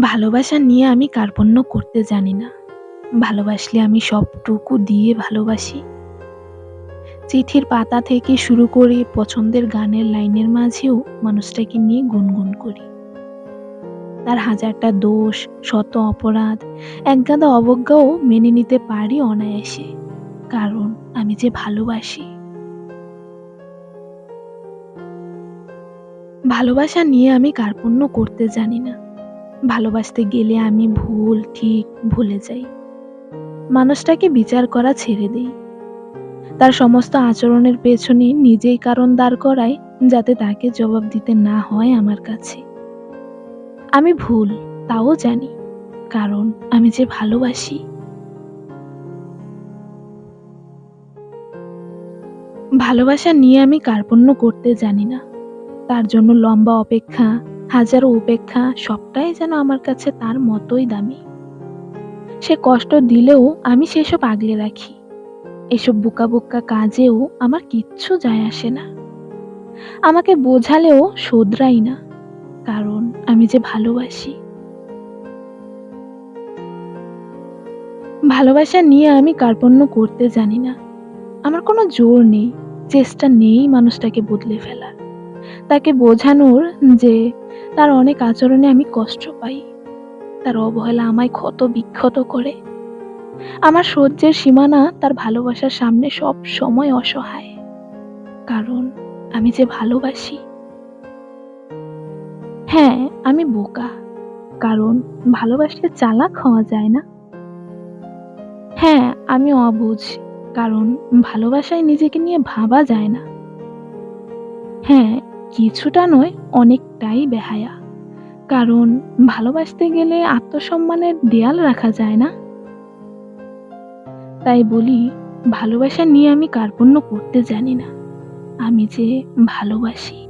ভালোবাসা নিয়ে আমি কার্পণ্য করতে জানি না। ভালোবাসলে আমি সবটুকু দিয়ে ভালোবাসি। চিঠির পাতা থেকে শুরু করে পছন্দের গানের লাইনের মাঝেও মানুষটাকে নিয়ে গুনগুন করি। তার হাজারটা দোষ, শত অপরাধ, একগাদা অবজ্ঞাও মেনে নিতে পারি অনায়াসে। কারণ আমি যে ভালোবাসি। ভালোবাসা নিয়ে আমি কার্পণ্য করতে জানি না। ভালোবাসতে গেলে আমি ভুল ঠিক ভুলে যাই। মানুষটাকে বিচার করা ছেড়ে দেই। তার সমস্ত আচরণের পেছনে নিজেই কারণ দাঁড় করাই যাতে তাকে জবাব দিতে না হয় আমার কাছে। আমি ভুল তাও জানি। কারণ আমি যে ভালোবাসি। ভালোবাসা নিয়ে আমি কার্পণ্য করতে জানি না। তার জন্য লম্বা অপেক্ষা, হাজারো উপেক্ষা সবটাই যেন আমার কাছে তার মতোই দামি। সে কষ্ট দিলেও আমি সেসব আগলে রাখি। এসব বোকা, বোকা কাজেও আমার কিচ্ছু যায় আসে না। আমাকে বোঝালেও শোধরাই না। কারণ আমি যে ভালোবাসি। ভালোবাসা নিয়ে আমি কার্পণ্য করতে জানি না। আমার কোনো জোর নেই, চেষ্টা নেই মানুষটাকে বদলে ফেলার। তাকে বোঝানোর যে তার অনেক আচরণে আমি কষ্ট পাই। তার অবহেলা আমায় ক্ষত বিক্ষত করে। আমার সহ্যের সীমানা তার ভালোবাসার সামনে সবসময় অসহায়। কারণ আমি যে ভালোবাসি। হ্যাঁ, আমি বোকা। কারণ ভালোবাসলে চালাক হওয়া যায় না। হ্যাঁ, আমি অবুঝ। কারণ ভালোবাসায় নিজেকে নিয়ে ভাবা যায় না। হ্যাঁ, কিছুটা নয়, অনেকটাই বেহায়া। কারণ ভালোবাসতে গেলে আত্মসম্মানের দেয়াল রাখা যায় না? তাই বলি, ভালোবাসা নিয়ে আমি কার্পণ্য করতে জানি না। আমি যে ভালোবাসি।